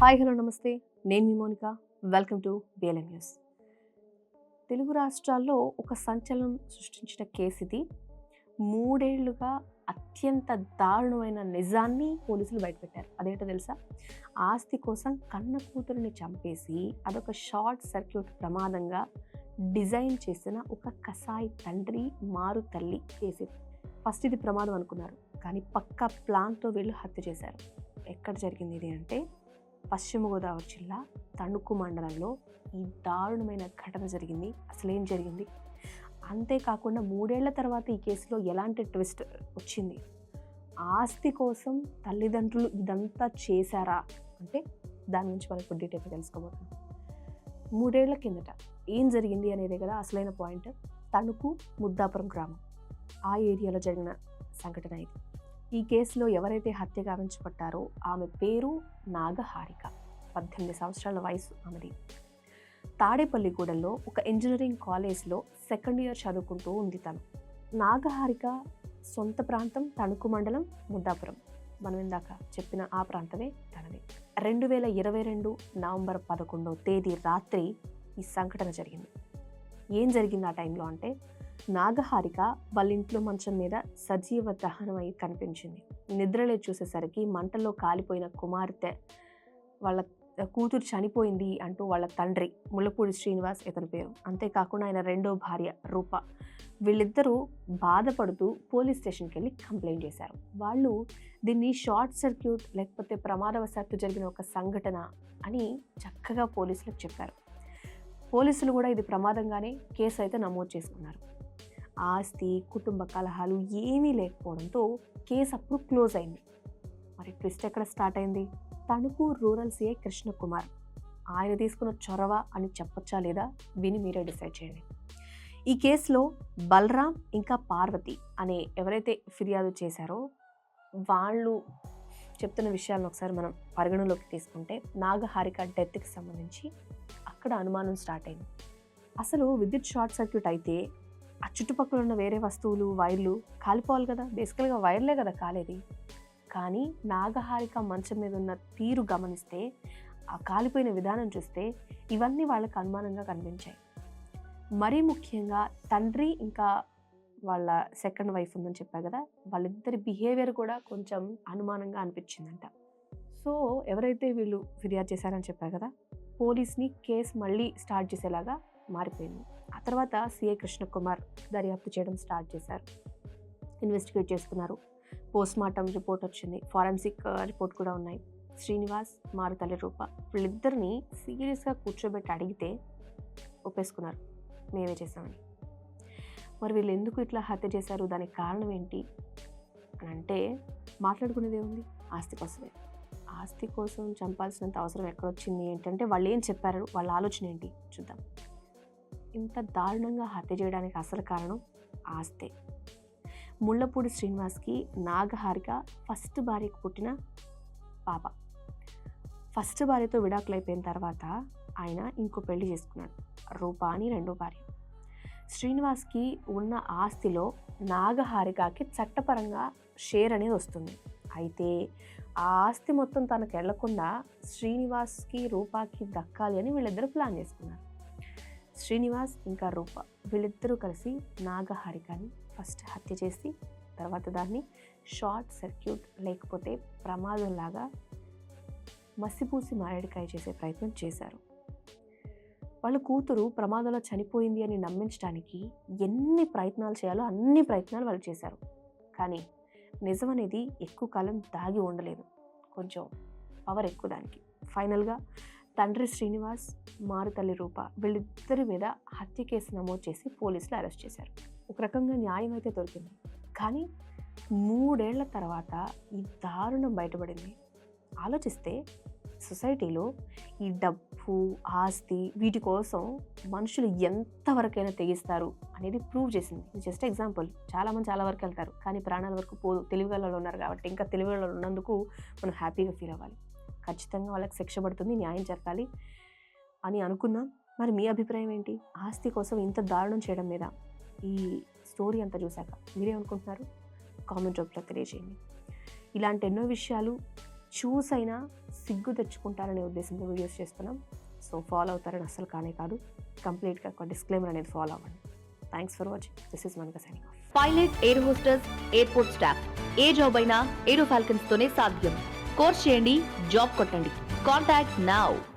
Hi hello నమస్తే. నేను మీ Monika. Welcome to BLM news Telugu రాష్ట్రాల్లో ఒక సంచలనం సృష్టించిన కేసు ఇది. మూడేళ్ళుగా అత్యంత దారుణమైన నిజాన్ని పోలీసులు బయటపెట్టారు. అదేంటో తెలుసా? ఆస్తి కోసం కన్న కూతురిని చంపేసి అదొక షార్ట్ సర్క్యూట్ ప్రమాదంగా డిజైన్ చేసిన ఒక కసాయి తండ్రి మారు తల్లి కేసు. ఫస్ట్ ఇది ప్రమాదం అనుకున్నారు. కానీ పక్కా ప్లాన్తో వీళ్ళు హత్య చేశారు. ఎక్కడ జరిగింది ఇది అంటే పశ్చిమ గోదావరి జిల్లా తణుకు మండలంలో ఈ దారుణమైన ఘటన జరిగింది. అసలు ఏం జరిగింది? అంతేకాకుండా మూడేళ్ళ తర్వాత ఈ కేసులో ఎలాంటి ట్విస్ట్ వచ్చింది? ఆస్తి కోసం తల్లిదండ్రులు ఇదంతా చేశారా? అంటే దాని గురించి మనం ఇప్పుడు డీటెయిల్గా తెలుసుకోబోతున్నాం. మూడేళ్ళ కిందట ఏం జరిగింది అనేదే కదా అసలైన పాయింట్. తణుకు ముద్దాపురం గ్రామం. ఆ ఏరియాలో జరిగిన సంఘటన ఇది. ఈ కేసులో ఎవరైతే హత్య గావించబడ్డారో ఆమె పేరు నాగహారిక. పద్దెనిమిది సంవత్సరాల వయసు ఆమెది. తాడేపల్లిగూడెంలో ఒక ఇంజనీరింగ్ కాలేజ్లో సెకండ్ ఇయర్ చదువుకుంటూ ఉంది తను. నాగహారిక సొంత ప్రాంతం తణుకు మండలం ముద్దాపురం. మనం ఇందాక చెప్పిన ఆ ప్రాంతమే తనది. రెండు వేల ఇరవై రెండు నవంబర్ పదకొండో తేదీ రాత్రి ఈ సంఘటన జరిగింది. ఏం జరిగింది ఆ టైంలో అంటే నాగహారిక వాళ్ళ ఇంట్లో మంచం మీద సజీవ దహనం అయి కనిపించింది. నిద్రలే చూసేసరికి మంటలో కాలిపోయిన కుమార్తె వాళ్ళ కూతురు చనిపోయింది అంటూ వాళ్ళ తండ్రి ముళ్ళపూడి శ్రీనివాస్ ఇతని పేరు. అంతేకాకుండా ఆయన రెండో భార్య రూప. వీళ్ళిద్దరూ బాధపడుతూ పోలీస్ స్టేషన్కి వెళ్ళి కంప్లైంట్ చేశారు. వాళ్ళు దీన్ని షార్ట్ సర్క్యూట్ లేకపోతే ప్రమాదవశాత్తు జరిగిన ఒక సంఘటన అని చక్కగా పోలీసులకు చెప్పారు. పోలీసులు కూడా ఇది ప్రమాదంగానే కేసు అయితే నమోదు చేసుకున్నారు. ఆస్తి కుటుంబ కలహాలు ఏమీ లేకపోవడంతో కేసు అప్పుడు క్లోజ్ అయింది. మరి ట్విస్ట్ ఎక్కడ స్టార్ట్ అయింది? Tanuku rural CI Krishnakumar. ఆయన తీసుకున్న చొరవ అని చెప్పొచ్చా లేదా విని మీరే డిసైడ్ చేయండి. ఈ కేసులో బలరాం ఇంకా పార్వతి అనే ఎవరైతే ఫిర్యాదు చేశారో వాళ్ళు చెప్తున్న విషయాలను ఒకసారి మనం పరిగణలోకి తీసుకుంటే నాగహారిక డెత్కి సంబంధించి అక్కడ అనుమానం స్టార్ట్ అయింది. అసలు విద్యుత్ షార్ట్ సర్క్యూట్ అయితే ఆ చుట్టుపక్కల ఉన్న వేరే వస్తువులు వైర్లు కాలిపోవాలి కదా. బేసికల్గా వైర్లే కదా కాలేది. కానీ నాగహారిక మంచం మీద ఉన్న తీరు గమనిస్తే ఆ కాలిపోయిన విధానం చూస్తే ఇవన్నీ వాళ్ళకి అనుమానంగా కనిపించాయి. మరీ ముఖ్యంగా తండ్రి ఇంకా వాళ్ళ సెకండ్ వైఫ్ ఉందని చెప్పారు కదా వాళ్ళిద్దరి బిహేవియర్ కూడా కొంచెం అనుమానంగా అనిపించిందంట. సో ఎవరైతే వీళ్ళు ఫిర్యాదు చేశారని చెప్పారు కదా పోలీస్ని కేసు మళ్ళీ స్టార్ట్ చేసేలాగా మారిపోయింది. ఆ తర్వాత సిఐ కృష్ణకుమార్ దర్యాప్తు చేయడం స్టార్ట్ చేశారు. ఇన్వెస్టిగేట్ చేసుకున్నారు. పోస్ట్ మార్టం రిపోర్ట్ వచ్చింది. ఫారెన్సిక్ రిపోర్ట్ కూడా ఉన్నాయి. శ్రీనివాస్ మారుతల్లి రూప వీళ్ళిద్దరిని సీరియస్గా కూర్చోబెట్టి అడిగితే ఒప్పేసుకున్నారు. మేమే చేసామని మరి వీళ్ళు ఎందుకు ఇట్లా హత్య చేశారు? దానికి కారణం ఏంటి? అని అంటే మాట్లాడుకునేది ఏముంది? ఆస్తి కోసమే. ఆస్తి కోసం చంపాల్సినంత అవసరం ఎక్కడొచ్చింది? ఏంటంటే వాళ్ళు ఏం చెప్పారు? వాళ్ళ ఆలోచన ఏంటి? చూద్దాం. ఇంత దారుణంగా హత్య చేయడానికి అసలు కారణం ఆస్తే. ముళ్ళపూడి శ్రీనివాస్కి నాగహారిక ఫస్ట్ భార్యకు పుట్టిన పాప. ఫస్ట్ భార్యతో విడాకులు అయిపోయిన తర్వాత ఆయన ఇంకో పెళ్ళి చేసుకున్నాడు రూపా అని రెండో భార్య. శ్రీనివాస్కి ఉన్న ఆస్తిలో నాగహారికకి చట్టపరంగా షేర్ అనేది వస్తుంది. అయితే ఆ ఆస్తి మొత్తం తనకు వెళ్ళకుండా శ్రీనివాస్కి రూపాకి దక్కాలి అని వీళ్ళిద్దరూ ప్లాన్ చేసుకున్నారు. శ్రీనివాస్ ఇంకా రూప. వీళ్ళిద్దరూ కలిసి నాగహారికని ఫస్ట్ హత్య చేసి తర్వాత దాన్ని షార్ట్ సర్క్యూట్ లేకపోతే ప్రమాదంలాగా మసిపూసి మారేడికాయ చేసే ప్రయత్నం చేశారు. వాళ్ళ కూతురు ప్రమాదంలో చనిపోయింది అని నమ్మించడానికి ఎన్ని ప్రయత్నాలు చేయాలో అన్ని ప్రయత్నాలు వాళ్ళు చేశారు. కానీ నిజం అనేది ఎక్కువ కాలం దాగి ఉండలేదు. కొంచెం పవర్ ఎక్కువ దానికి. ఫైనల్గా తండ్రి శ్రీనివాస్ మారుతల్లి రూప వీళ్ళిద్దరి మీద హత్య కేసు నమోదు చేసి పోలీసులు అరెస్ట్ చేశారు. ఒక రకంగా న్యాయం అయితే దొరికింది. కానీ మూడేళ్ళ తర్వాత ఈ దారుణం బయటపడింది. ఆలోచిస్తే సొసైటీలో ఈ డబ్బు ఆస్తి వీటి కోసం మనుషులు ఎంతవరకైనా తెగిస్తారు అనేది ప్రూవ్ చేసింది. జస్ట్ ఎగ్జాంపుల్ చాలామంది చాలా వరకు వెళ్తారు. కానీ ప్రాణాల వరకు పో తెలివి ఉన్నారు కాబట్టి ఇంకా తెలివి ఉన్నందుకు మనం హ్యాపీగా ఫీల్ అవ్వాలి. ఖచ్చితంగా వాళ్ళకి శిక్ష పడుతుంది న్యాయం జరగాలి అని అనుకుందాం మరి మీ అభిప్రాయం ఏంటి? ఆస్తి కోసం ఇంత దారుణం చేయడం మీద ఈ స్టోరీ అంతా చూశాక మీరేమనుకుంటున్నారు కామెంట్ రూపంలో తెలియజేయండి. ఇలాంటి ఎన్నో విషయాలు చూసైనా సిగ్గు తెచ్చుకుంటారనే ఉద్దేశంతో వీడియోస్ చేస్తున్నాం. సో ఫాలో అవుతారని అస్సలు కానే కాదు. కంప్లీట్గా ఒక డిస్క్లైమర్ అనేది ఫాలో అవ్వండి. Thanks for watching. This is Manaka signing off. Pilot air hostess airport staff. A job అయినా ఏరో ఫాల్కన్స్ తోనే సాధ్యం. కోర్స్ చేయండి జాబ్ కొట్టండి. Contact now.